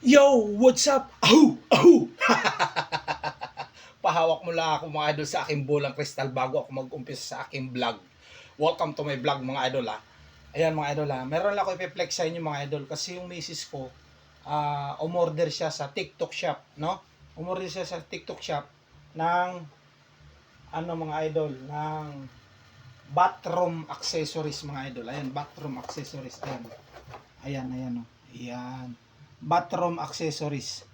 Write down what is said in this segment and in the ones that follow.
Yo, what's up? Ahu! Ahu! Pahawak mo lang ako mga idol sa aking bulang kristal bago ako mag-umpisa sa aking vlog. Welcome to my vlog mga idol ha. Ayan mga idol ha. Meron lang ako ipiplex sa inyo mga idol kasi yung misis ko ah umorder siya sa TikTok shop, no? Umorder siya sa TikTok shop ng ano mga idol, ng bathroom accessories mga idol. Ayan, bathroom accessories. Ayan. Ayan, ayan oh. Ayan bathroom accessories.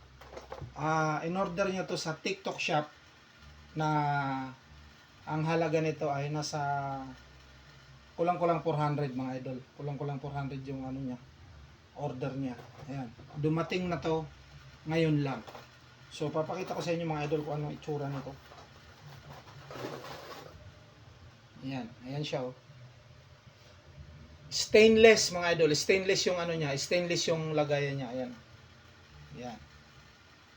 Ah, in-order niya to sa TikTok shop na ang halaga nito ay nasa kulang-kulang 400 mga idol. Kulang-kulang 400 yung ano niya, order niya. Ayan. Dumating na to ngayon lang. So papakita ko sa inyo mga idol kung ano itsura nito. Ayan, ayan siya oh. Stainless mga idol, stainless yung ano niya, stainless yung lagayan niya, ayan. Ayan.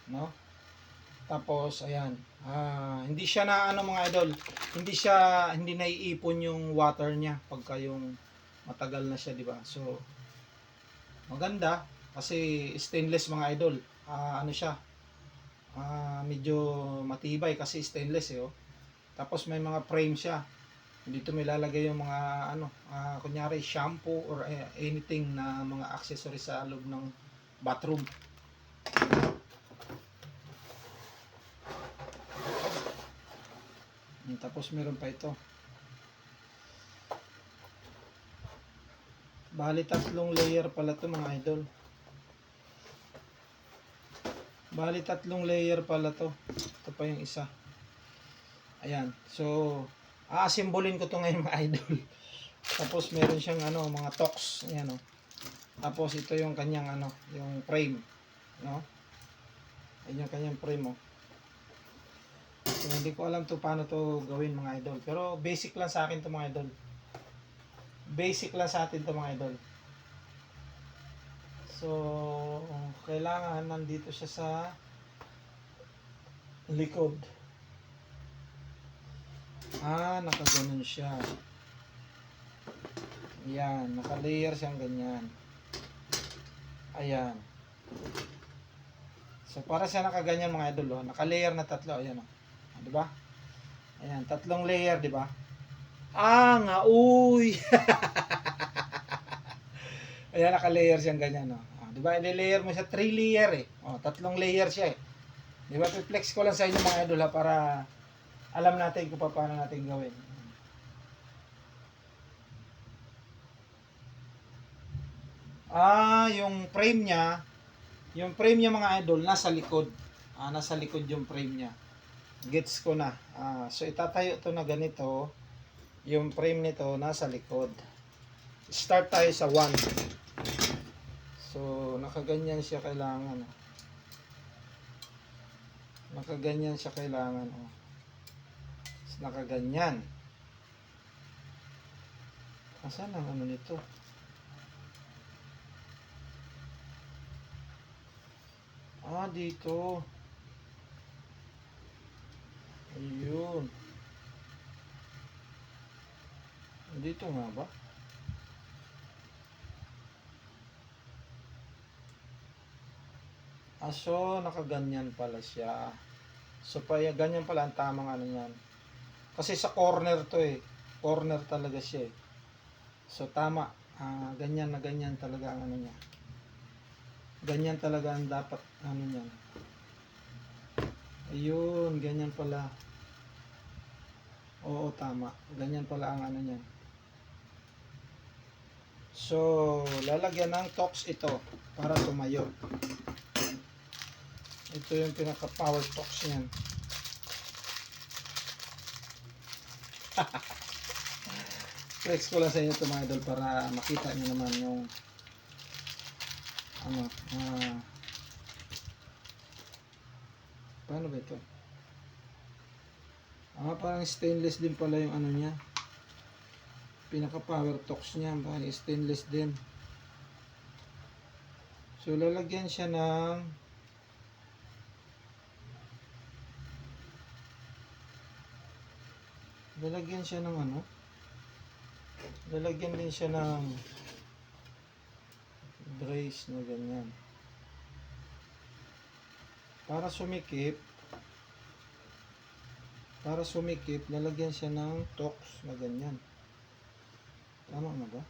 No? Tapos ayan, ah, hindi siya na ano mga idol, hindi siya hindi naiipon yung water niya pagka yung matagal na siya, di ba? So maganda kasi stainless mga idol. Ah, ano siya? Ah, medyo matibay kasi stainless eh, oh. Tapos may mga frame siya dito may lalagay yung mga ano ah, kunyari shampoo or eh, anything na mga accessories sa loob ng bathroom. Tapos meron pa ito. Bali tatlong layer pala to mga idol. Bali tatlong layer pala to. Ito pa yung isa. Ayan. So aasimbolin ko to ngayon mga idol. Tapos meron siyang ano, mga tox, ayan oh. Tapos ito yung kanyang ano, yung frame, no? Ayun yung kanyang frame oh. So, hindi ko alam to paano to gawin mga idol. Pero basic lang sa akin to mga idol. Basic lang sa atin to mga idol. So, kailangan nandito siya sa likod. Ah, nakaganon siya. Ayan, naka-layer siyang ganyan. Ayan. So, para siya nakaganyan mga idol, oh. naka-layer na tatlo. Ayan, oh. Ah, di ba? Ayan, tatlong layer, di ba? Ah, nga, uy! Ayan, naka-layer siyang ganyan, oh. Ah, di ba? Ile-layer mo siya, 3 layer, eh. Oh, tatlong layer siya, eh. Di ba? Flex ko lang sa inyo mga idol, ha, para alam natin kung paano natin gawin. Ah, yung frame niya, yung frame niya mga idol, nasa likod. Ah, nasa likod yung frame niya. Gets ko na. Ah, so itatayo to na ganito. Yung frame nito nasa likod. Start tayo sa 1. So, nakaganyan siya kailangan. oh. Nakaganyan siya kailangan. Oh nakaganyan. Asan ang ano nito? Ah, dito. Ayun. Dito nga ba? Ah, nakaganyan pala siya. So, paya, ganyan pala ang tamang ano niyan. Kasi sa corner to eh. Corner talaga siya eh. So tama. Ah, ganyan na ganyan talaga ang ano niya. Ganyan talaga ang dapat ano niya. Ayun, ganyan pala. Oo, tama. Ganyan pala ang ano niya. So, lalagyan ng tox ito para tumayo. Ito yung pinaka power tox niyan. Flex ko lang sa inyo ito mga idol para makita nyo naman yung ano, ah, paano ba ito? Ah, parang stainless din pala yung ano niya. Pinaka power tox niya, parang stainless din. So, lalagyan siya ng lalagyan siya ng ano lalagyan din siya ng brace na ganyan para sumikip, para sumikip, lalagyan siya ng tox na ganyan. Tama na ba?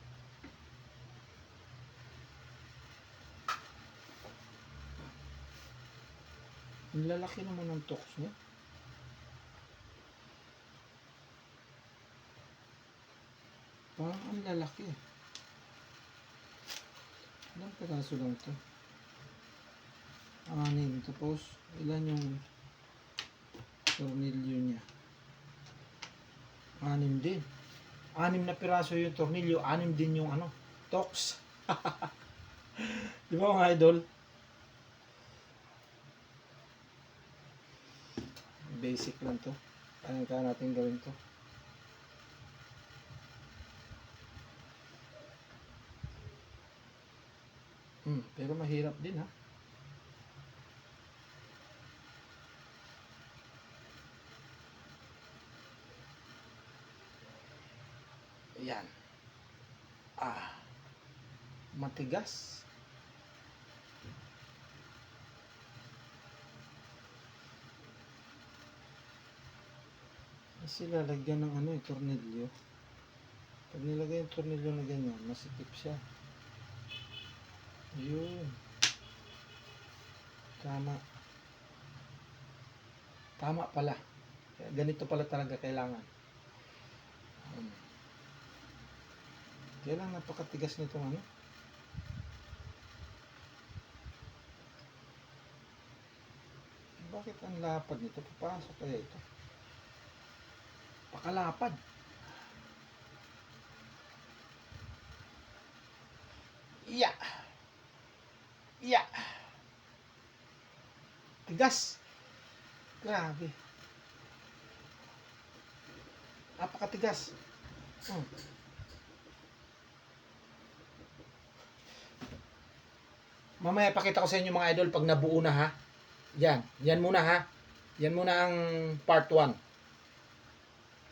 Ang lalaki naman ng tox niya. Parang ang lalaki. Ilang peraso lang to? Anim. Tapos, ilan yung tornilyo niya? Anim din. Anim na piraso yung tornilyo. Anim din yung ano, tox. Di ba mga idol? Basic lang to. Kaya kaya natin gawin to. Hmm, pero mahirap din ha. Ayan. Ah. Matigas. Kasi lalagyan ng ano eh, tornilyo. Pag nilagay yung tornilyo na ganyan, masikip siya. Yun. Tama. Tama pala. Ganito pala talaga kailangan. Um, kaya lang napakatigas nitong ano. Bakit ang lapad nito? Papasok kaya ito? Pakalapad. Iya. Tigas. Grabe. Napakatigas. Hmm. Mamaya pakita ko sa inyo mga idol pag nabuo na ha. Yan. Yan muna ha. Yan muna ang part 1.